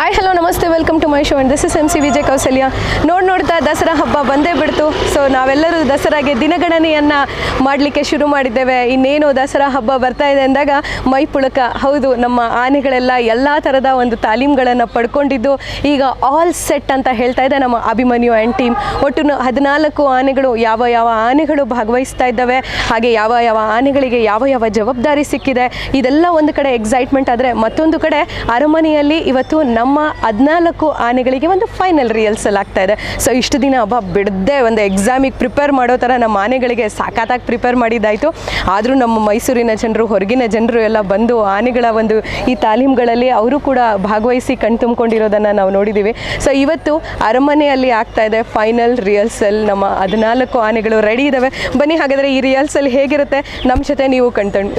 Hi hello ನಮಸ್ತೆ welcome to my show and this is M C Vijay Kaushalya ನೋಡಿ ನೋಡ್ತಾ ದಸರಾ ಹಬ್ಬ ಬಂದೇ ಬಿಡ್ತು. ಸೊ ನಾವೆಲ್ಲರೂ ದಸರಾಗೆ ದಿನಗಣನೆಯನ್ನು ಮಾಡಲಿಕ್ಕೆ ಶುರು ಮಾಡಿದ್ದೇವೆ. ಇನ್ನೇನು ದಸರಾ ಹಬ್ಬ ಬರ್ತಾ ಇದೆ ಅಂದಾಗ ಮೈ ಪುಳಕ. ಹೌದು, ನಮ್ಮ ಆನೆಗಳೆಲ್ಲ ಎಲ್ಲ ಥರದ ಒಂದು ತಾಲೀಮ್ಗಳನ್ನು ಪಡ್ಕೊಂಡಿದ್ದು. ಈಗ ಆಲ್ ಸೆಟ್ ಅಂತ ಹೇಳ್ತಾ ಇದೆ ನಮ್ಮ ಅಭಿಮನ್ಯು ಆ್ಯಂಡ್ ಟೀಮ್ ಒಟ್ಟು ಹದಿನಾಲ್ಕು ಆನೆಗಳು ಯಾವ ಯಾವ ಆನೆಗಳು ಭಾಗವಹಿಸ್ತಾ ಇದ್ದಾವೆ, ಹಾಗೆ ಯಾವ ಯಾವ ಆನೆಗಳಿಗೆ ಯಾವ ಯಾವ ಜವಾಬ್ದಾರಿ ಸಿಕ್ಕಿದೆ, ಇದೆಲ್ಲ ಒಂದು ಕಡೆ ಎಕ್ಸೈಟ್ಮೆಂಟ್ ಆದರೆ ಮತ್ತೊಂದು ಕಡೆ ಅರಮನೆಯಲ್ಲಿ ಇವತ್ತು ನಮ್ಮ ಹದಿನಾಲ್ಕು ಆನೆಗಳಿಗೆ ಒಂದು ಫೈನಲ್ ರಿಹರ್ಸಲ್ ಆಗ್ತಾ ಇದೆ. ಸೊ ಇಷ್ಟು ದಿನ ಹಬ್ಬ ಬಿಡದೆ ಒಂದು ಎಕ್ಸಾಮಿಗೆ ಪ್ರಿಪೇರ್ ಮಾಡೋ ಥರ ನಮ್ಮ ಆನೆಗಳಿಗೆ ಸಾಕಾತಾಗಿ ಪ್ರಿಪೇರ್ ಮಾಡಿದ್ದಾಯಿತು. ಆದರೂ ನಮ್ಮ ಮೈಸೂರಿನ ಜನರು, ಹೊರಗಿನ ಜನರು ಎಲ್ಲ ಬಂದು ಆನೆಗಳ ಒಂದು ಈ ತಾಲೀಮ್ಗಳಲ್ಲಿ ಅವರು ಕೂಡ ಭಾಗವಹಿಸಿ ಕಣ್ ತುಂಬಿಕೊಂಡಿರೋದನ್ನು ನಾವು ನೋಡಿದ್ದೀವಿ. ಸೊ ಇವತ್ತು ಅರಮನೆಯಲ್ಲಿ ಆಗ್ತಾ ಇದೆ ಫೈನಲ್ ರಿಹರ್ಸಲ್ ನಮ್ಮ ಹದಿನಾಲ್ಕು ಆನೆಗಳು ರೆಡಿ ಇದ್ದಾವೆ ಬನ್ನಿ, ಹಾಗಾದರೆ ಈ ರಿಹರ್ಸಲ್ ಹೇಗಿರುತ್ತೆ? ನಮ್ಮ ಜೊತೆ ನೀವು ಕಣ್ ತಂ-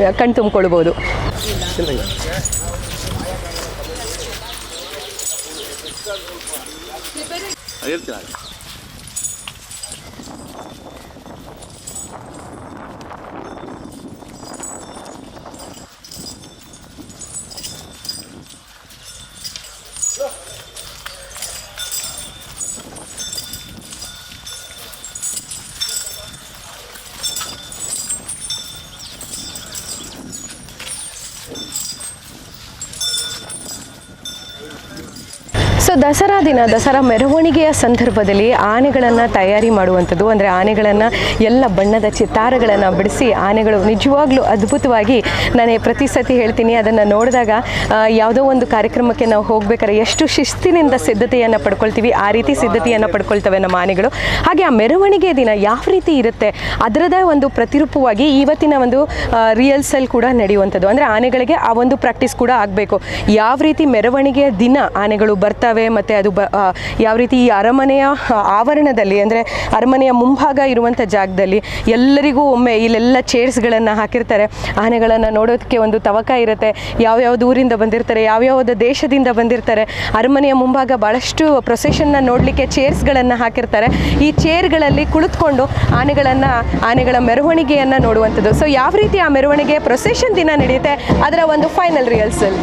ಹೇಳ್ತೀನಿ ಸೊ ದಸರಾ ದಿನ ದಸರಾ ಮೆರವಣಿಗೆಯ ಸಂದರ್ಭದಲ್ಲಿ ಆನೆಗಳನ್ನು ತಯಾರಿ ಮಾಡುವಂಥದ್ದು ಅಂದರೆ ಆನೆಗಳನ್ನು ಎಲ್ಲ ಬಣ್ಣದ ಚಿತ್ತಾರಗಳನ್ನು ಬಿಡಿಸಿ ಆನೆಗಳು ನಿಜವಾಗ್ಲೂ ಅದ್ಭುತವಾಗಿ ನಾನು ಪ್ರತಿ ಸತಿ ಹೇಳ್ತೀನಿ ಅದನ್ನು ನೋಡಿದಾಗ ಯಾವುದೋ ಒಂದು ಕಾರ್ಯಕ್ರಮಕ್ಕೆ ನಾವು ಹೋಗ್ಬೇಕಾದ್ರೆ ಎಷ್ಟು ಶಿಸ್ತಿನಿಂದ ಸಿದ್ಧತೆಯನ್ನು ಪಡ್ಕೊಳ್ತೀವಿ, ಆ ರೀತಿ ಸಿದ್ಧತೆಯನ್ನು ಪಡ್ಕೊಳ್ತವೆ ನಮ್ಮ ಆನೆಗಳು. ಹಾಗೆ ಆ ಮೆರವಣಿಗೆ ದಿನ ಯಾವ ರೀತಿ ಇರುತ್ತೆ, ಅದರದೇ ಒಂದು ಪ್ರತಿರೂಪವಾಗಿ ಇವತ್ತಿನ ಒಂದು ರಿಯಲ್ಸಲ್ ಕೂಡ ನಡೆಯುವಂಥದ್ದು. ಅಂದರೆ ಆನೆಗಳಿಗೆ ಆ ಒಂದು ಪ್ರಾಕ್ಟೀಸ್ ಕೂಡ ಆಗಬೇಕು. ಯಾವ ರೀತಿ ಮೆರವಣಿಗೆಯ ದಿನ ಆನೆಗಳು ಬರ್ತವೆ ಮತ್ತು ಅದು ಯಾವ ರೀತಿ ಈ ಅರಮನೆಯ ಆವರಣದಲ್ಲಿ, ಅಂದರೆ ಅರಮನೆಯ ಮುಂಭಾಗ ಇರುವಂಥ ಜಾಗದಲ್ಲಿ ಎಲ್ಲರಿಗೂ ಒಮ್ಮೆ ಇಲ್ಲೆಲ್ಲ ಚೇರ್ಸ್ಗಳನ್ನು ಹಾಕಿರ್ತಾರೆ. ಆನೆಗಳನ್ನು ನೋಡೋದಕ್ಕೆ ಒಂದು ತವಕ ಇರುತ್ತೆ. ಯಾವ್ಯಾವ ಊರಿಂದ ಬಂದಿರ್ತಾರೆ, ಯಾವ್ಯಾವ್ದು ದೇಶದಿಂದ ಬಂದಿರ್ತಾರೆ. ಅರಮನೆಯ ಮುಂಭಾಗ ಭಾಳಷ್ಟು ಪ್ರೊಸೆಷನ್ನ ನೋಡಲಿಕ್ಕೆ ಚೇರ್ಸ್ಗಳನ್ನು ಹಾಕಿರ್ತಾರೆ. ಈ ಚೇರ್ಗಳಲ್ಲಿ ಕುಳಿತುಕೊಂಡು ಆನೆಗಳನ್ನು, ಆನೆಗಳ ಮೆರವಣಿಗೆಯನ್ನು ನೋಡುವಂಥದ್ದು. ಸೊ ಯಾವ ರೀತಿ ಆ ಮೆರವಣಿಗೆ ಪ್ರೊಸೆಷನ್ ದಿನ ನಡೆಯುತ್ತೆ? ಅದರ ಒಂದು ಫೈನಲ್ ರಿಹರ್ಸಲ್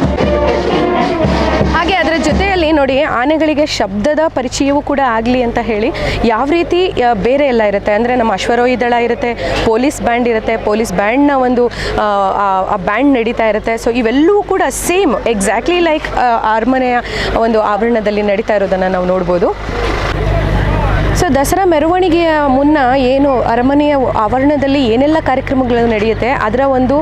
ಹಾಗೆ ಅದರ ಜೊತೆಯಲ್ಲಿ ನೋಡಿ, ಆನೆಗಳಿಗೆ ಶಬ್ದದ ಪರಿಚಯವೂ ಕೂಡ ಆಗಲಿ ಅಂತ ಹೇಳಿ ಯಾವ ರೀತಿ ಬೇರೆ ಎಲ್ಲ ಇರುತ್ತೆ? ಅಂದರೆ ನಮ್ಮ ಅಶ್ವರೋಹಿ ದಳ ಇರುತ್ತೆ ಪೊಲೀಸ್ ಬ್ಯಾಂಡ್ ಇರುತ್ತೆ ಪೊಲೀಸ್ ಬ್ಯಾಂಡ್ನ ಒಂದು ಆ, ಬ್ಯಾಂಡ್ ನಡೀತಾ ಇರುತ್ತೆ. ಸೊ ಇವೆಲ್ಲವೂ ಕೂಡ ಸೇಮ್ ಎಕ್ಸಾಕ್ಟ್ಲಿ ಲೈಕ್ ಅರಮನೆಯ ಒಂದು ಆವರಣದಲ್ಲಿ ನಡೀತಾ ಇರೋದನ್ನು ನಾವು ನೋಡ್ಬೋದು. ಸೊ ದಸರಾ ಮೆರವಣಿಗೆಯ ಮುನ್ನ ಏನು ಅರಮನೆಯ ಆವರಣದಲ್ಲಿ ಏನೆಲ್ಲ ಕಾರ್ಯಕ್ರಮಗಳು ನಡೆಯುತ್ತೆ, ಅದರ ಒಂದು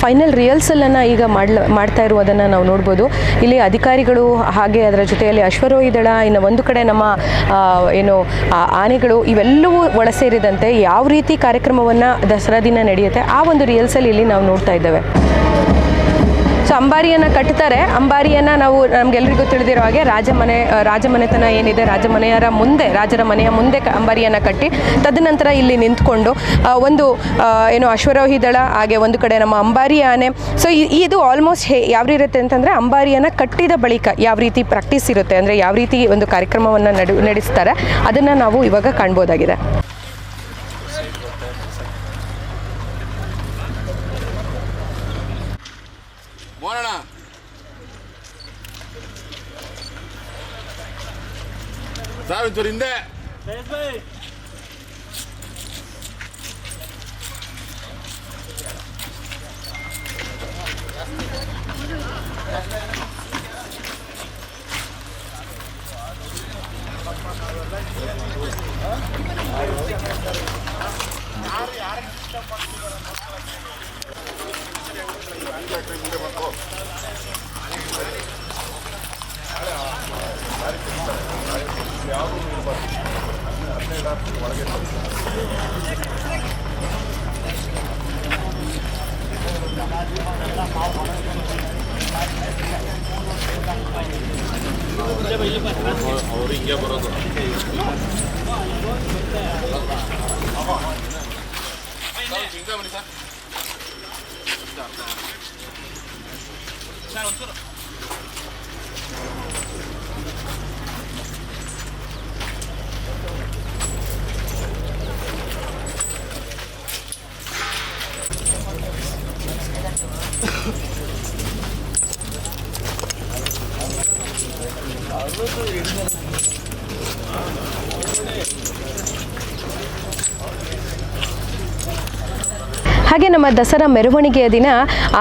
ಫೈನಲ್ ರಿಹರ್ಸಲನ್ನು ಈಗ ಮಾಡ್ಲ, ಮಾಡ್ತಾ ಇರುವುದನ್ನು ನಾವು ನೋಡ್ಬೋದು. ಇಲ್ಲಿ ಅಧಿಕಾರಿಗಳು ಹಾಗೆ ಅದರ ಜೊತೆಯಲ್ಲಿ ಅಶ್ವರೋಹಿ ದಳ, ಇನ್ನು ಒಂದು ಕಡೆ ನಮ್ಮ ಏನು ಆನೆಗಳು, ಇವೆಲ್ಲವೂ ಒಳಸೇರಿದಂತೆ ಯಾವ ರೀತಿ ಕಾರ್ಯಕ್ರಮವನ್ನು ದಸರಾ ದಿನ ನಡೆಯುತ್ತೆ, ಆ ಒಂದು ರಿಹರ್ಸಲ್ ಇಲ್ಲಿ ನಾವು ನೋಡ್ತಾ ಇದ್ದೇವೆ. ಸೊ ಅಂಬಾರಿಯನ್ನು ಕಟ್ತಾರೆ. ಅಂಬಾರಿಯನ್ನು ನಾವು ನಮಗೆಲ್ಲರಿಗೂ ತಿಳಿದಿರೋ ಹಾಗೆ ರಾಜಮನೆ ರಾಜಮನೆತನ ಏನಿದೆ ರಾಜಮನೆಯರ ಮುಂದೆ, ರಾಜರ ಮನೆಯ ಮುಂದೆ ಅಂಬಾರಿಯನ್ನು ಕಟ್ಟಿ ತದನಂತರ ಇಲ್ಲಿ ನಿಂತ್ಕೊಂಡು ಒಂದು ಏನು ಅಶ್ವರೋಹಿ ದಳ, ಹಾಗೆ ಒಂದು ಕಡೆ ನಮ್ಮ ಅಂಬಾರಿ ಆನೆ. ಸೊ ಇದು ಆಲ್ಮೋಸ್ಟ್ ಹೇ, ಯಾವ ರೀತಿ ಅಂತಂದರೆ ಅಂಬಾರಿಯನ್ನು ಕಟ್ಟಿದ ಬಳಿಕ ಯಾವ ರೀತಿ ಪ್ರಾಕ್ಟೀಸ್ ಇರುತ್ತೆ ಅಂದರೆ ಯಾವ ರೀತಿ ಒಂದು ಕಾರ್ಯಕ್ರಮವನ್ನು ನಡು, ನಡೆಸ್ತಾರೆ, ಅದನ್ನು ನಾವು ಇವಾಗ ಕಾಣ್ಬೋದಾಗಿದೆ. ಸರ್ ಒಂಚೂರು ಹಿಂದೆ ಅವರು ಹಿಂಗೆ ಬರೋದು ಹಿಂಗೆ ಬನ್ನಿ ಸರ್ ಹಾಗೆ ನಮ್ಮ ದಸರಾ ಮೆರವಣಿಗೆಯ ದಿನ,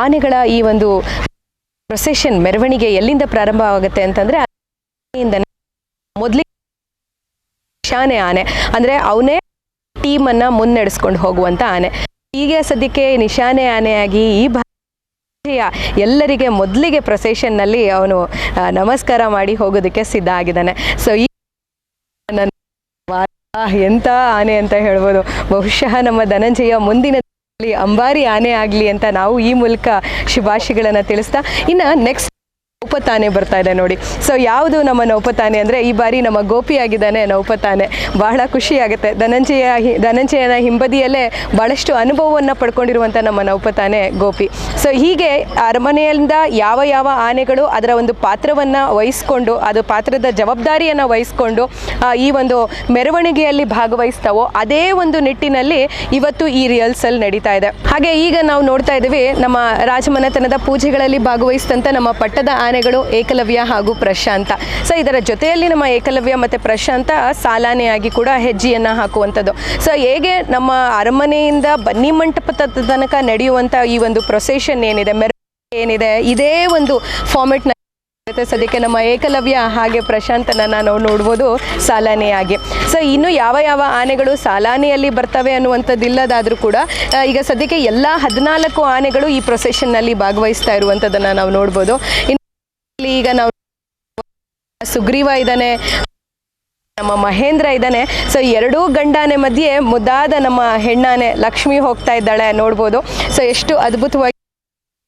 ಆನೆಗಳ ಈ ಒಂದು ಪ್ರೊಸೆಷನ್ ಮೆರವಣಿಗೆ ಎಲ್ಲಿಂದ ಪ್ರಾರಂಭವಾಗುತ್ತೆ ಅಂತಂದ್ರೆ ಮೊದಲಿಗೆ ಶಾನೆ ಆನೆ. ಅಂದ್ರೆ ಅವನೇ ಅನ್ನ ಮುನ್ನಡೆಸ್ಕೊಂಡು ಹೋಗುವಂತ ಆನೆ. ಹೀಗೆ ಸದ್ಯಕ್ಕೆ ನಿಶಾನೆ ಆನೆಯಾಗಿ ಈ ಎಲ್ಲರಿಗೆ ಮೊದಲಿಗೆ ಪ್ರೊಸೆಷನ್ನಲ್ಲಿ ಅವನು ನಮಸ್ಕಾರ ಮಾಡಿ ಹೋಗೋದಕ್ಕೆ ಸಿದ್ಧ ಆಗಿದ್ದಾನೆ. ಸೊ ಈ ಎಂತ ಆನೆ ಅಂತ ಹೇಳ್ಬೋದು. ಬಹುಶಃ ನಮ್ಮ ಧನಂಜಯ ಮುಂದಿನ ಅಂಬಾರಿ ಆನೆ ಆಗಲಿ ಅಂತ ನಾವು ಈ ಮೂಲಕ ಶುಭಾಶಯಗಳನ್ನು ತಿಳಿಸ್ತಾ, ಇನ್ನು ನೆಕ್ಸ್ಟ್ ನೌಪತಾನೆ ಬರ್ತಾ ಇದೆ ನೋಡಿ. ಸೊ ಯಾವುದು ನಮ್ಮ ನೌಪತಾನೆ ಅಂದರೆ ಈ ಬಾರಿ ನಮ್ಮ ಗೋಪಿ ಆಗಿದ್ದಾನೆ ನೌಪತಾನೆ. ಬಹಳ ಖುಷಿ ಆಗುತ್ತೆ ಧನಂಜಯ ಧನಂಜಯನ ಹಿಂಬದಿಯಲ್ಲೇ ಭಾಳಷ್ಟು ಅನುಭವವನ್ನು ಪಡ್ಕೊಂಡಿರುವಂಥ ನಮ್ಮ ನೌಪತಾನೆ ಗೋಪಿ. ಸೊ ಹೀಗೆ ಅರಮನೆಯಿಂದ ಯಾವ ಯಾವ ಆನೆಗಳು ಅದರ ಒಂದು ಪಾತ್ರವನ್ನು ವಹಿಸ್ಕೊಂಡು, ಅದು ಪಾತ್ರದ ಜವಾಬ್ದಾರಿಯನ್ನು ವಹಿಸ್ಕೊಂಡು ಈ ಒಂದು ಮೆರವಣಿಗೆಯಲ್ಲಿ ಭಾಗವಹಿಸ್ತಾವೋ ಅದೇ ಒಂದು ನಿಟ್ಟಿನಲ್ಲಿ ಇವತ್ತು ಈ ರಿಹರ್ಸಲ್ ನಡೀತಾ ಇದೆ. ಹಾಗೆ ಈಗ ನಾವು ನೋಡ್ತಾ ಇದ್ದೀವಿ, ನಮ್ಮ ರಾಜಮನೆತನದ ಪೂಜೆಗಳಲ್ಲಿ ಭಾಗವಹಿಸಿದಂಥ ನಮ್ಮ ಪಟ್ಟದ ಆನೆಗಳು ಏಕಲವ್ಯ ಹಾಗೂ ಪ್ರಶಾಂತ. ಸೊ ಇದರ ಜೊತೆಯಲ್ಲಿ ನಮ್ಮ ಏಕಲವ್ಯ ಮತ್ತು ಪ್ರಶಾಂತ ಸಾಲಾನೆಯಾಗಿ ಕೂಡ ಹೆಜ್ಜೆಯನ್ನು ಹಾಕುವಂಥದ್ದು. ಸೊ ಹೇಗೆ ನಮ್ಮ ಅರಮನೆಯಿಂದ ಬನ್ನಿ ಮಂಟಪದ ತನಕ ನಡೆಯುವಂಥ ಈ ಒಂದು ಪ್ರೊಸೆಷನ್ ಏನಿದೆ, ಮೆರವಣಿಗೆ ಏನಿದೆ, ಇದೇ ಒಂದು ಫಾರ್ಮೆಟ್ನ ಸದ್ಯಕ್ಕೆ ನಮ್ಮ ಏಕಲವ್ಯ ಹಾಗೆ ಪ್ರಶಾಂತನ ನಾವು ನೋಡ್ಬೋದು ಸಾಲಾನೆಯಾಗಿ ಸೊ ಇನ್ನು ಯಾವ ಯಾವ ಆನೆಗಳು ಸಾಲಾನೆಯಲ್ಲಿ ಬರ್ತವೆ ಅನ್ನುವಂಥದ್ದಿಲ್ಲದಾದರೂ ಕೂಡ ಈಗ ಸದ್ಯಕ್ಕೆ ಎಲ್ಲ ಹದಿನಾಲ್ಕು ಆನೆಗಳು ಈ ಪ್ರೊಸೆಷನ್ನಲ್ಲಿ ಭಾಗವಹಿಸ್ತಾ ಇರುವಂಥದ್ದನ್ನು ನಾವು ನೋಡ್ಬೋದು. ಈಗ ನಾವು ಸುಗ್ರೀವ ಇದ್ದಾನೆ, ನಮ್ಮ ಮಹೇಂದ್ರ ಇದ್ದಾನೆ. ಸೊ ಎರಡೂ ಗಂಡಾನೆ ಮಧ್ಯೆ ಮುದ್ದಾದ ನಮ್ಮ ಹೆಣ್ಣಾನೆ ಲಕ್ಷ್ಮಿ ಹೋಗ್ತಾ ಇದ್ದಾಳೆ ನೋಡ್ಬೋದು. ಸೊ ಎಷ್ಟು ಅದ್ಭುತವಾಗಿ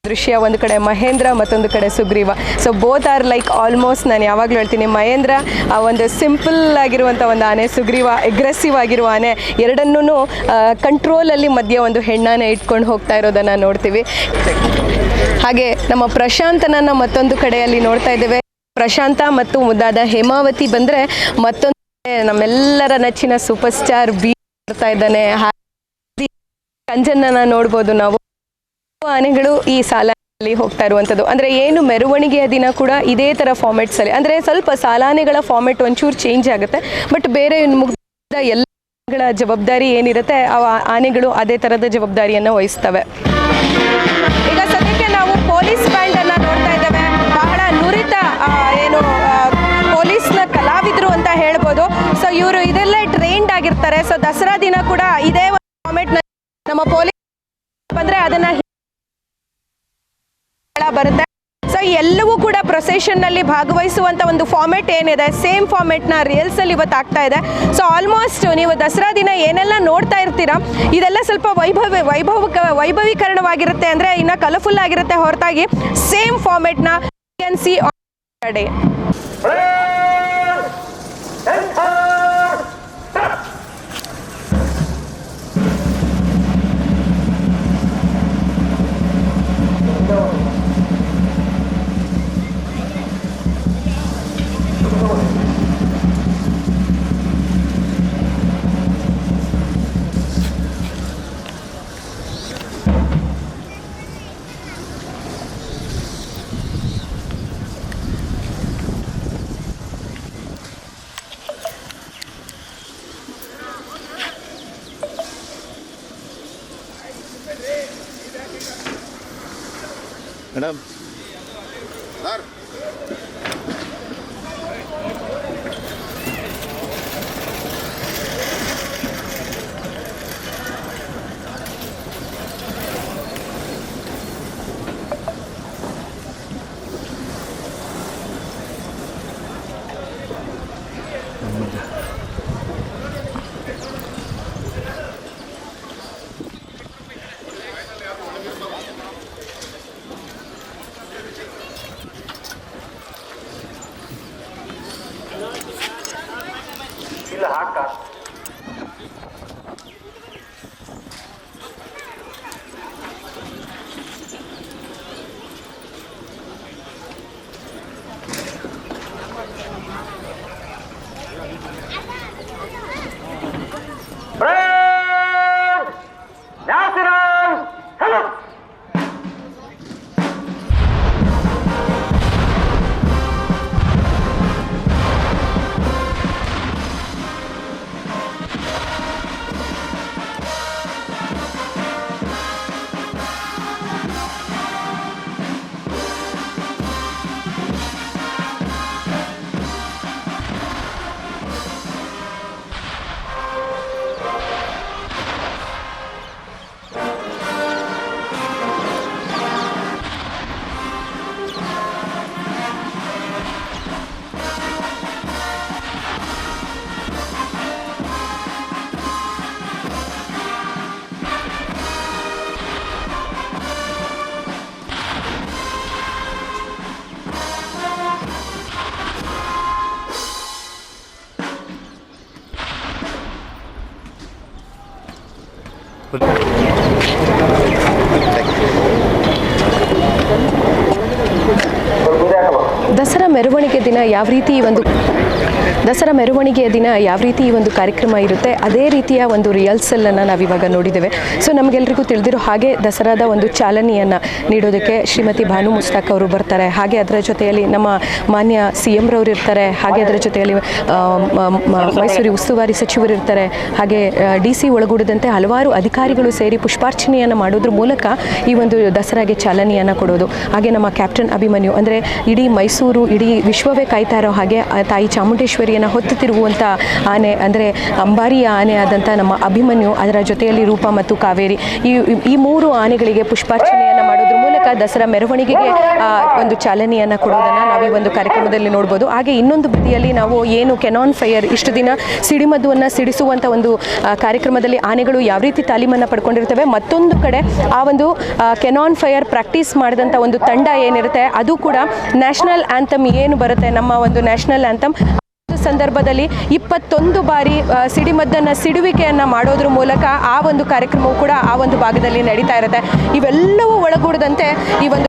ದೃಶ್ಯ ಒಂದು ಕಡೆ ಮಹೇಂದ್ರ, ಮತ್ತೊಂದು ಕಡೆ Sugreeva. So both are like almost ನಾನು ಯಾವಾಗಲೂ ಹೇಳ್ತೀನಿ, ಮಹೇಂದ್ರ ಆ ಒಂದು ಸಿಂಪಲ್ ಆಗಿರುವಂಥ ಒಂದು ಆನೆ, ಸುಗ್ರೀವ ಎಗ್ರೆಸಿವ್ ಆಗಿರುವ ಆನೆ ಎರಡನ್ನೂ ಕಂಟ್ರೋಲಲ್ಲಿ ಮಧ್ಯೆ ಒಂದು ಹೆಣ್ಣಾನೆ ಇಟ್ಕೊಂಡು ಹೋಗ್ತಾ ಇರೋದನ್ನು ನೋಡ್ತೀವಿ. ಹಾಗೆ ನಮ್ಮ ಪ್ರಶಾಂತನನ್ನ ಮತ್ತೊಂದು ಕಡೆಯಲ್ಲಿ ನೋಡ್ತಾ ಇದ್ದೇವೆ. ಪ್ರಶಾಂತ ಮತ್ತು ಮುದ್ದಾದ ಹೇಮಾವತಿ ಬಂದ್ರೆ ಮತ್ತೊಂದು ನಮ್ಮೆಲ್ಲರ ನೆಚ್ಚಿನ ಸೂಪರ್ ಸ್ಟಾರ್ ಬಿ ಬರ್ತಾ ಇದ್ದಾನೆ ಕಂಜನ್ನ ನೋಡ್ಬೋದು ನಾವು. ಆನೆಗಳು ಈ ಸಾಲಲ್ಲಿ ಹೋಗ್ತಾ ಇರುವಂಥದ್ದು ಅಂದರೆ ಏನು ಮೆರವಣಿಗೆಯ ದಿನ ಕೂಡ ಇದೇ ಥರ ಫಾರ್ಮೆಟ್ಸಲ್ಲಿ ಅಂದರೆ ಸ್ವಲ್ಪ ಸಾಲಾನೆಗಳ ಫಾರ್ಮೆಟ್ ಒಂಚೂರು ಚೇಂಜ್ ಆಗುತ್ತೆ. ಬಟ್ ಬೇರೆ ಮುಗಿದ ಎಲ್ಲ ಜವಾಬ್ದಾರಿ ಏನಿರುತ್ತೆ ಆ ಆನೆಗಳು ಅದೇ ಥರದ ಜವಾಬ್ದಾರಿಯನ್ನು ವಹಿಸ್ತವೆ. ಸದ್ಯಕ್ಕೆ ನಾವು ಪೊಲೀಸ್ ಬ್ಯಾಂಡನ್ನು ನೋಡ್ತಾ ಇದ್ದೇವೆ. ಬಹಳ ನುರಿತ ಏನು ಪೊಲೀಸ್ ಪೊಲೀಸ್ನ ಕಲಾವಿದರು ಅಂತ ಹೇಳ್ಬೋದು. ಸೊ ಇವರು ಇದೆಲ್ಲ ಟ್ರೈನ್ಡ್ ಆಗಿರ್ತಾರೆ. ಸೊ ದಸರಾ ದಿನ ಕೂಡ ಇದೇ ಫಾರ್ಮೆಟ್ನ ನಮ್ಮ ಪೊಲೀಸ್ ಬಂದ್ರೆ ಅದನ್ನು ಕೂಡ ಪ್ರೊಸೆಷನ್ನಲ್ಲಿ ಭಾಗವಹಿಸುವಂಥ ಒಂದು ಫಾರ್ಮೆಟ್ ಏನಿದೆ ಸೇಮ್ ಫಾರ್ಮೆಟ್ನ ರಿಯಲ್ಸಲ್ಲಿ ಇವತ್ತು ಆಗ್ತಾ ಇದೆ. ಸೊ ಆಲ್ಮೋಸ್ಟ್ ನೀವು ದಸರಾ ದಿನ ಏನೆಲ್ಲ ನೋಡ್ತಾ ಇರ್ತೀರಾ, ಇದೆಲ್ಲ ಸ್ವಲ್ಪ ವೈಭವ, ವೈಭವಕ, ವೈಭವೀಕರಣವಾಗಿರುತ್ತೆ ಅಂದರೆ ಇನ್ನು ಕಲರ್ಫುಲ್ ಆಗಿರುತ್ತೆ ಹೊರತಾಗಿ. ಸೇಮ್ ಫಾರ್ಮೆಟ್ನ ಸಿ ಡೇ ಮೇಡಮ್ ಸರ್ ಇಲ್ಲ ಯಾವ ರೀತಿ ಒಂದು ದಸರಾ ಮೆರವಣಿಗೆಯ ದಿನ ಯಾವ ರೀತಿ ಈ ಒಂದು ಕಾರ್ಯಕ್ರಮ ಇರುತ್ತೆ, ಅದೇ ರೀತಿಯ ಒಂದು ರಿಹರ್ಸಲನ್ನು ನಾವಿವಾಗ ನೋಡಿದ್ದೇವೆ. ಸೊ ನಮಗೆಲ್ರಿಗೂ ತಿಳಿದಿರೋ ಹಾಗೆ ದಸರಾದ ಒಂದು ಚಾಲನೆಯನ್ನು ನೀಡೋದಕ್ಕೆ ಶ್ರೀಮತಿ ಭಾನು ಮುಸ್ತಾಕ್ ಅವರು ಬರ್ತಾರೆ. ಹಾಗೆ ಅದರ ಜೊತೆಯಲ್ಲಿ ನಮ್ಮ ಮಾನ್ಯ ಸಿ ರವರು ಇರ್ತಾರೆ. ಹಾಗೆ ಅದರ ಜೊತೆಯಲ್ಲಿ ಮೈಸೂರು ಉಸ್ತುವಾರಿ ಸಚಿವರು ಇರ್ತಾರೆ. ಹಾಗೆ ಡಿ ಸಿ ಒಳಗೂಡದಂತೆ ಹಲವಾರು ಅಧಿಕಾರಿಗಳು ಸೇರಿ ಪುಷ್ಪಾರ್ಚನೆಯನ್ನು ಮಾಡೋದ್ರ ಮೂಲಕ ಈ ಒಂದು ದಸರಾಗೆ ಚಾಲನೆಯನ್ನು ಕೊಡೋದು. ಹಾಗೆ ನಮ್ಮ ಕ್ಯಾಪ್ಟನ್ ಅಭಿಮನ್ಯು, ಅಂದರೆ ಇಡೀ ಮೈಸೂರು, ಇಡೀ ವಿಶ್ವವೇ ಕಾಯ್ತಾ ಇರೋ ಹಾಗೆ ತಾಯಿ ತಾಯಿ ಚಾಮುಂಡೇಶ್ವರಿಯನ್ನು ಹೊತ್ತು ತಿರುಗುವಂಥ ಆನೆ, ಅಂದರೆ ಅಂಬಾರಿಯ ಆನೆ ಆದಂಥ ನಮ್ಮ ಅಭಿಮನ್ಯು ಅದರ ಜೊತೆಯಲ್ಲಿ ರೂಪ ಮತ್ತು ಕಾವೇರಿ. ಈ ಈ ಮೂರು ಆನೆಗಳಿಗೆ ಪುಷ್ಪಾರ್ಚನೆಯನ್ನು ಮಾಡೋದ್ರ ಮೂಲಕ ದಸರಾ ಮೆರವಣಿಗೆಗೆ ಒಂದು ಚಾಲನೆಯನ್ನು ಕೊಡೋದನ್ನು ನಾವು ಈ ಒಂದು ಕಾರ್ಯಕ್ರಮದಲ್ಲಿ ನೋಡ್ಬೋದು. ಹಾಗೆ ಇನ್ನೊಂದು ಬದಿಯಲ್ಲಿ ನಾವು ಏನು ಕೆನಾನ್ ಫೈರ್ ಇಷ್ಟು ದಿನ ಸಿಡಿಮದ್ದುವನ್ನು ಸಿಡಿಸುವಂಥ ಒಂದು ಕಾರ್ಯಕ್ರಮದಲ್ಲಿ ಆನೆಗಳು ಯಾವ ರೀತಿ ತಾಲೀಮನ್ನು ಪಡ್ಕೊಂಡಿರ್ತವೆ, ಮತ್ತೊಂದು ಕಡೆ ಆ ಒಂದು ಕೆನಾನ್ ಫೈರ್ ಪ್ರಾಕ್ಟೀಸ್ ಮಾಡಿದಂಥ ಒಂದು ತಂಡ ಏನಿರುತ್ತೆ, ಅದು ಕೂಡ ನ್ಯಾಷನಲ್ ಆ್ಯಂಥಮ್ ಏನು ಬರುತ್ತೆ, ನಮ್ಮ ಒಂದು ನ್ಯಾಷನಲ್ ಆ್ಯಂಥಮ್ ಸಂದರ್ಭದಲ್ಲಿ ಇಪ್ಪತ್ತೊಂದು ಬಾರಿ ಸಿಡಿಮದ್ದನ್ನು ಸಿಡುವಿಕೆಯನ್ನು ಮಾಡೋದ್ರ ಮೂಲಕ ಆ ಒಂದು ಕಾರ್ಯಕ್ರಮವು ಕೂಡ ಆ ಒಂದು ಭಾಗದಲ್ಲಿ ನಡೀತಾ ಇರುತ್ತೆ. ಇವೆಲ್ಲವೂ ಒಳಗೂಡದಂತೆ ಈ ಒಂದು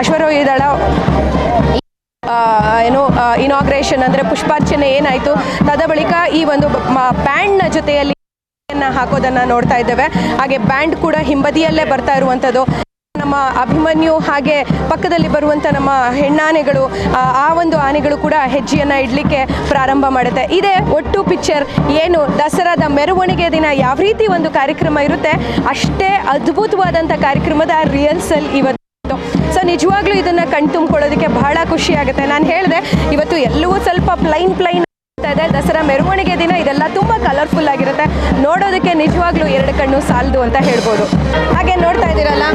ಅಶ್ವರೋಹಿದಳ ಏನು ಇನಾಗ್ರೇಷನ್ ಅಂದರೆ ಪುಷ್ಪಾರ್ಚನೆ ಏನಾಯಿತು? ತದ ಬಳಿಕ ಈ ಒಂದು ಬ್ಯಾಂಡ್ನ ಜೊತೆಯಲ್ಲಿ ಹಾಕೋದನ್ನು ನೋಡ್ತಾ ಇದ್ದೇವೆ. ಹಾಗೆ ಬ್ಯಾಂಡ್ ಕೂಡ ಹಿಂಬದಿಯಲ್ಲೇ ಬರ್ತಾ ಇರುವಂಥದ್ದು. ನಮ್ಮ ಅಭಿಮನ್ಯು ಹಾಗೆ ಪಕ್ಕದಲ್ಲಿ ಬರುವಂಥ ನಮ್ಮ ಹೆಣ್ಣಾನೆಗಳು ಆ, ಒಂದು ಆನೆಗಳು ಕೂಡ ಹೆಜ್ಜೆಯನ್ನು ಇಡಲಿಕ್ಕೆ ಪ್ರಾರಂಭ ಮಾಡುತ್ತೆ. ಇದೇ ಒಟ್ಟು ಪಿಕ್ಚರ್ ಏನು ದಸರಾದ ಮೆರವಣಿಗೆ ದಿನ ಯಾವ ರೀತಿ ಒಂದು ಕಾರ್ಯಕ್ರಮ ಇರುತ್ತೆ ಅಷ್ಟೇ ಅದ್ಭುತವಾದಂಥ ಕಾರ್ಯಕ್ರಮದ ರಿಯಲ್ಸಲ್ ಇವತ್ತು. ಸೊ ನಿಜವಾಗ್ಲೂ ಇದನ್ನ ಕಣ್ತುಂಬ್ಕೊಳ್ಳೋದಕ್ಕೆ ಬಹಳ ಖುಷಿ ಆಗುತ್ತೆ. ನಾನು ಹೇಳಿದೆ ಇವತ್ತು ಎಲ್ಲವೂ ಸ್ವಲ್ಪ ಪ್ಲೈನ್ ಪ್ಲೈನ್ ಇದೆ. ದಸರಾ ಮೆರವಣಿಗೆ ದಿನ ಇದೆಲ್ಲ ತುಂಬ ಕಲರ್ಫುಲ್ ಆಗಿರುತ್ತೆ. ನೋಡೋದಕ್ಕೆ ನಿಜವಾಗ್ಲೂ ಎರಡು ಕಣ್ಣು ಸಾಲದು ಅಂತ ಹೇಳ್ಬೋದು. ಹಾಗೆ ನೋಡ್ತಾ ಇದ್ದೀರಲ್ಲ?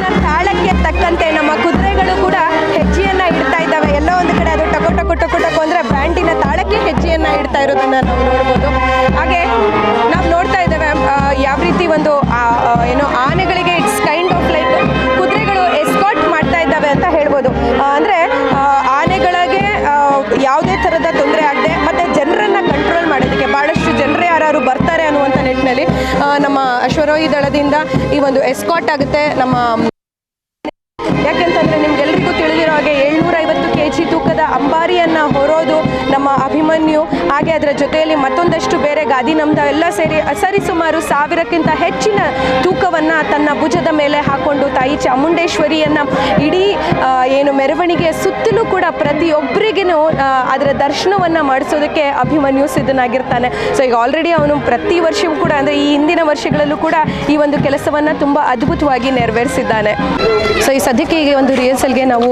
ಇನ್ನ ತಾಳಕ್ಕೆ ತಕ್ಕಂತೆ ನಮ್ಮ ಕುದುರೆಗಳು ಕೂಡ ಹೆಜ್ಜೆಯನ್ನ ಇಡ್ತಾ ಇದ್ದಾವೆ. ಎಲ್ಲ ಒಂದು ಕಡೆ ಅದು ಟಕೋ ಟಕೋ ಟಕೋ ಟಕೋ ಅಂದ್ರೆ ಬ್ಯಾಂಡಿನ ತಾಳಕ್ಕೆ ಹೆಜ್ಜೆಯನ್ನ ಇಡ್ತಾ ಇರೋದನ್ನ ನಾವು ನೋಡ್ಬೋದು. ಹಾಗೆ ನಾವು ನೋಡ್ತಾ ಇದ್ದೇವೆ ಯಾವ ರೀತಿ ಒಂದು ಏನು ಆನೆಗಳಿಗೆ ಇಟ್ಸ್ ಕೈಂಡ್ ಆಫ್ ಲೈಕ್ ಕುದುರೆಗಳು ಎಸ್ಕಾಟ್ ಮಾಡ್ತಾ ಇದ್ದಾವೆ ಅಂತ ಹೇಳ್ಬೋದು. ಅಂದ್ರೆ ಆನೆಗಳಿಗೆ ಯಾವುದೇ ಥರದ ತೊಂದರೆ ಆಗದೆ ಮತ್ತೆ ಜನರನ್ನ ಕಂಟ್ರೋಲ್ ಮಾಡೋದಕ್ಕೆ ಬಹಳಷ್ಟು ಜನರು ಯಾರು ಬರ್ತಾರೆ ಅನ್ನುವಂಥ ನಿಟ್ಟಿನಲ್ಲಿ ನಮ್ಮ ಅಶ್ವರೋಹಿ ದಳದಿಂದ ಈ ಒಂದು ಎಸ್ಕಾಟ್ ಆಗುತ್ತೆ. ನಮ್ಮ ಹಾಗೆ ಅದರ ಜೊತೆಯಲ್ಲಿ ಮತ್ತೊಂದಷ್ಟು ಬೇರೆ ಗಾದಿ ನಮ್ದು ಎಲ್ಲ ಸೇರಿ ಸರಿಸುಮಾರು ಸಾವಿರಕ್ಕಿಂತ ಹೆಚ್ಚಿನ ತೂಕವನ್ನು ತನ್ನ ಭುಜದ ಮೇಲೆ ಹಾಕೊಂಡು ತಾಯಿ ಚಾಮುಂಡೇಶ್ವರಿಯನ್ನು ಇಡೀ ಏನು ಮೆರವಣಿಗೆಯ ಸುತ್ತಲೂ ಕೂಡ ಪ್ರತಿಯೊಬ್ಬರಿಗೂ ಅದರ ದರ್ಶನವನ್ನು ಮಾಡಿಸೋದಕ್ಕೆ ಅಭಿಮನ್ಯು ಸಿದ್ಧನಾಗಿರ್ತಾನೆ. ಸೊ ಈಗ ಆಲ್ರೆಡಿ ಅವನು ಪ್ರತಿ ವರ್ಷವೂ ಕೂಡ, ಅಂದರೆ ಈ ಹಿಂದಿನ ವರ್ಷಗಳಲ್ಲೂ ಕೂಡ ಈ ಒಂದು ಕೆಲಸವನ್ನು ತುಂಬ ಅದ್ಭುತವಾಗಿ ನೆರವೇರಿಸಿದ್ದಾನೆ. ಸೊ ಈ ಸದ್ಯಕ್ಕೆ ಈಗ ಒಂದು ರಿಹರ್ಸಲ್ಗೆ ನಾವು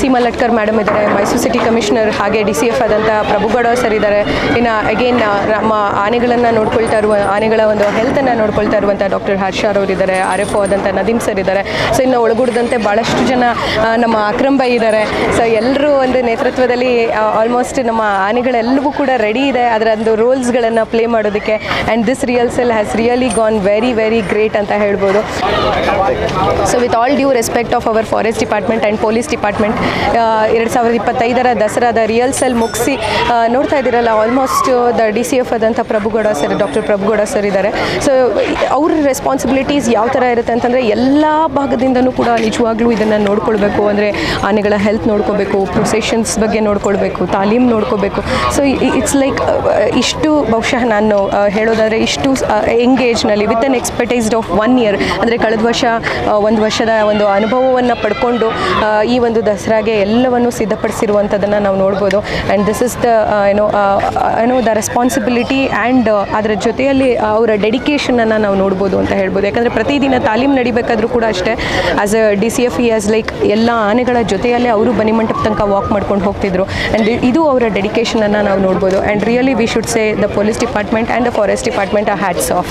ಸೀಮಾ ಲಟ್ಕರ್ ಮೇಡಮ್ ಇದ್ದಾರೆ ಮೈಸೂರು ಸಿಟಿ ಕಮಿಷನರ್ ಹಾಗೆ ಡಿ ಸಿ ಎಫ್ ಆದಂಥ ಪ್ರಭುಗೌಡ ಸರ್ ಇದ್ದಾರೆ ಇನ್ನು ಅಗೇನ್ ನಮ್ಮ ಆನೆಗಳನ್ನು ನೋಡ್ಕೊಳ್ತಾ ಇರುವ, ಆನೆಗಳ ಒಂದು ಹೆಲ್ತನ್ನು ನೋಡ್ಕೊಳ್ತಾ ಇರುವಂಥ ಡಾಕ್ಟರ್ ಹರ್ಷಾರ್ ಅವರು ಇದ್ದಾರೆ ಆರ್ ಎಫ್ ಆದಂಥ ನದೀಮ್ ಸರ್ ಇದ್ದಾರೆ. ಸೊ ಇನ್ನು ಒಳಗೂಡದಂತೆ ಭಾಳಷ್ಟು ಜನ ನಮ್ಮ ಅಕ್ರಮ್ ಬೈ ಇದ್ದಾರೆ ಸೊ ಎಲ್ಲರೂ ಒಂದು ನೇತೃತ್ವದಲ್ಲಿ ಆಲ್ಮೋಸ್ಟ್ ನಮ್ಮ ಆನೆಗಳೆಲ್ಲವೂ ಕೂಡ ರೆಡಿ ಇದೆ. ಅದರ ಒಂದು ರೋಲ್ಸ್ಗಳನ್ನು ಪ್ಲೇ ಮಾಡೋದಕ್ಕೆ. And this rehearsal has really gone very very great ಅಂತ ಹೇಳ್ಬೋದು. So with all due respect of our forest department and police department ಎರಡು ಸಾವಿರದ ಇಪ್ಪತ್ತೈದರ ದಸರಾದ ರಿಯಲ್ಸಲ್ ಮುಗಿಸಿ ನೋಡ್ತಾ ಇದ್ದೀರಲ್ಲ almost the D C F ಆದಂಥ Prabhugowda sir doctor Prabhugowda sir ಇದ್ದಾರೆ. ಸೊ ಅವ್ರ ರೆಸ್ಪಾನ್ಸಿಬಿಲಿಟೀಸ್ ಯಾವ ಥರ ಇರುತ್ತೆ ಅಂತಂದರೆ ಎಲ್ಲ ಭಾಗದಿಂದನೂ ಕೂಡ ನಿಜವಾಗ್ಲೂ ಇದನ್ನು ನೋಡ್ಕೊಳ್ಬೇಕು. ಅಂದರೆ ಆನೆಗಳ ಹೆಲ್ತ್ ನೋಡ್ಕೋಬೇಕು ಪ್ರೊಸೆಷನ್ಸ್ ಬಗ್ಗೆ ನೋಡ್ಕೊಳ್ಬೇಕು, ತಾಲೀಮ್ ನೋಡ್ಕೋಬೇಕು ಸೊ ಇಟ್ಸ್ ಲೈಕ್ ಇಷ್ಟು ಬಹುಶಃ ನಾನು ಹೇಳೋದಾದರೆ ಇಷ್ಟು ಎಂಗೇಜ್ನಲ್ಲಿ with an expertised of one year ಅಂದರೆ ಕಳೆದ ವರ್ಷ ಒಂದು ವರ್ಷದ ಒಂದು ಅನುಭವವನ್ನು ಪಡ್ಕೊಂಡು ಈ ಒಂದು ದಸರಾಗೆ ಎಲ್ಲವನ್ನು ಸಿದ್ಧಪಡಿಸಿರುವಂಥದ್ದನ್ನು ನಾವು ನೋಡ್ಬೋದು. ಆ್ಯಂಡ್ ದಿಸ್ ಇಸ್ ದ ಏನೋ ಏನೋ ದ ರೆಸ್ಪಾನ್ಸಿಬಿಲಿಟಿ ಆ್ಯಂಡ್ ಅದರ ಜೊತೆಯಲ್ಲಿ ಅವರ ಡೆಡಿಕೇಷನನ್ನು ನಾವು ನೋಡ್ಬೋದು ಅಂತ ಹೇಳ್ಬೋದು. ಯಾಕಂದರೆ ಪ್ರತಿದಿನ ತಾಲೀಮ್ ನಡಿಬೇಕಾದ್ರೂ ಕೂಡ ಅಷ್ಟೇ as a D C F E as like ಎಲ್ಲ ಆನೆಗಳ ಜೊತೆಯಲ್ಲೇ ಅವರು ಬನಿಮಂಟಪ ತನಕ ವಾಕ್ ಮಾಡ್ಕೊಂಡು ಹೋಗ್ತಿದ್ರು. ಆ್ಯಂಡ್ ಇದು ಅವರ ಡೆಡಿಕೇಷನನ್ನು ನಾವು ನೋಡ್ಬೋದು. And really we should say the police department and the forest department a hats off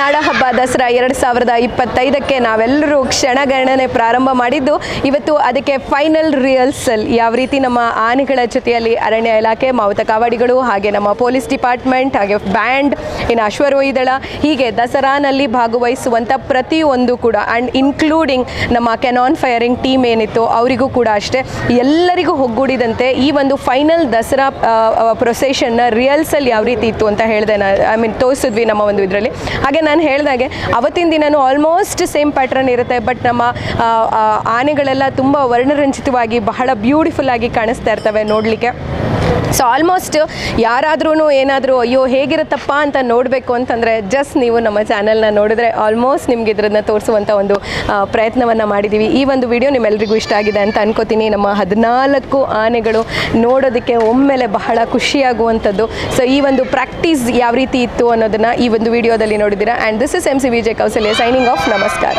ನಾಡಹಬ್ಬ ದಸರಾ ಎರಡು ಸಾವಿರದ ಇಪ್ಪತ್ತೈದಕ್ಕೆ ನಾವೆಲ್ಲರೂ ಕ್ಷಣಗಣನೆ ಪ್ರಾರಂಭ ಮಾಡಿದ್ದು. ಇವತ್ತು ಅದಕ್ಕೆ ಫೈನಲ್ ರಿಹರ್ಸಲ್ ಯಾವ ರೀತಿ ನಮ್ಮ ಆನೆಗಳ ಜೊತೆಯಲ್ಲಿ ಅರಣ್ಯ ಇಲಾಖೆ, ಮಾವುತ ಕಾವಾಡಿಗಳು ಹಾಗೆ ನಮ್ಮ ಪೊಲೀಸ್ ಡಿಪಾರ್ಟ್ಮೆಂಟ್ ಹಾಗೆ ಬ್ಯಾಂಡ್, ಇನ್ನು ಅಶ್ವರೋಹಿ ದಳ ಹೀಗೆ ದಸರಾನಲ್ಲಿ ಭಾಗವಹಿಸುವಂಥ ಪ್ರತಿಯೊಂದು ಕೂಡ ಆ್ಯಂಡ್ ಇನ್ಕ್ಲೂಡಿಂಗ್ ನಮ್ಮ ಕೆನಾನ್ ಫೈರಿಂಗ್ ಟೀಮ್ ಏನಿತ್ತು ಅವರಿಗೂ ಕೂಡ ಅಷ್ಟೇ. ಎಲ್ಲರಿಗೂ ಒಗ್ಗೂಡಿದಂತೆ ಈ ಒಂದು ಫೈನಲ್ ದಸರಾ ಪ್ರೊಸೆಷನ್ನ ರಿಹರ್ಸಲ್ ಯಾವ ರೀತಿ ಇತ್ತು ಅಂತ ಹೇಳಿದೆ ನಾನು ಐ ಮೀನ್ ತೋರಿಸಿದ್ವಿ ನಮ್ಮ ಒಂದು ಇದರಲ್ಲಿ. ಹಾಗೆ ನಾನು ಹೇಳಿದಾಗೆ, ಅವತ್ತಿನ ದಿನನೂ ಆಲ್ಮೋಸ್ಟ್ ಸೇಮ್ ಪ್ಯಾಟ್ರನ್ ಇರುತ್ತೆ ಬಟ್ ನಮ್ಮ ಆನೆಗಳೆಲ್ಲ ತುಂಬ ವರ್ಣರಂಜಿತವಾಗಿ ಬಹಳ ಬ್ಯೂಟಿಫುಲ್ ಆಗಿ ಕಾಣಿಸ್ತಾ ಇರ್ತವೆ ನೋಡಲಿಕ್ಕೆ. ಸೊ ಆಲ್ಮೋಸ್ಟ್ ಯಾರಾದ್ರೂ ಏನಾದರೂ, ಅಯ್ಯೋ, ಹೇಗಿರುತ್ತಪ್ಪ ಅಂತ ನೋಡಬೇಕು ಅಂತಂದರೆ ಜಸ್ಟ್ ನೀವು ನಮ್ಮ ಚಾನಲ್ನ ನೋಡಿದ್ರೆ ಆಲ್ಮೋಸ್ಟ್ ನಿಮ್ಗೆ ಇದರನ್ನ ತೋರಿಸುವಂಥ ಒಂದು ಪ್ರಯತ್ನವನ್ನು ಮಾಡಿದ್ದೀವಿ ಈ ಒಂದು ವಿಡಿಯೋ ನಿಮ್ಮೆಲ್ರಿಗೂ ಇಷ್ಟ ಆಗಿದೆ ಅಂತ ಅನ್ಕೋತೀನಿ. ನಮ್ಮ ಹದಿನಾಲ್ಕು ಆನೆಗಳು ನೋಡೋದಕ್ಕೆ ಒಮ್ಮೆಲೆ ಬಹಳ ಖುಷಿಯಾಗುವಂಥದ್ದು ಸೊ ಈ ಒಂದು ಪ್ರಾಕ್ಟೀಸ್ ಯಾವ ರೀತಿ ಇತ್ತು ಅನ್ನೋದನ್ನು ಈ ಒಂದು ವಿಡಿಯೋದಲ್ಲಿ ನೋಡಿದ್ದೀರಾ. And this is M C Vijay Kaushalya signing off ನಮಸ್ಕಾರ.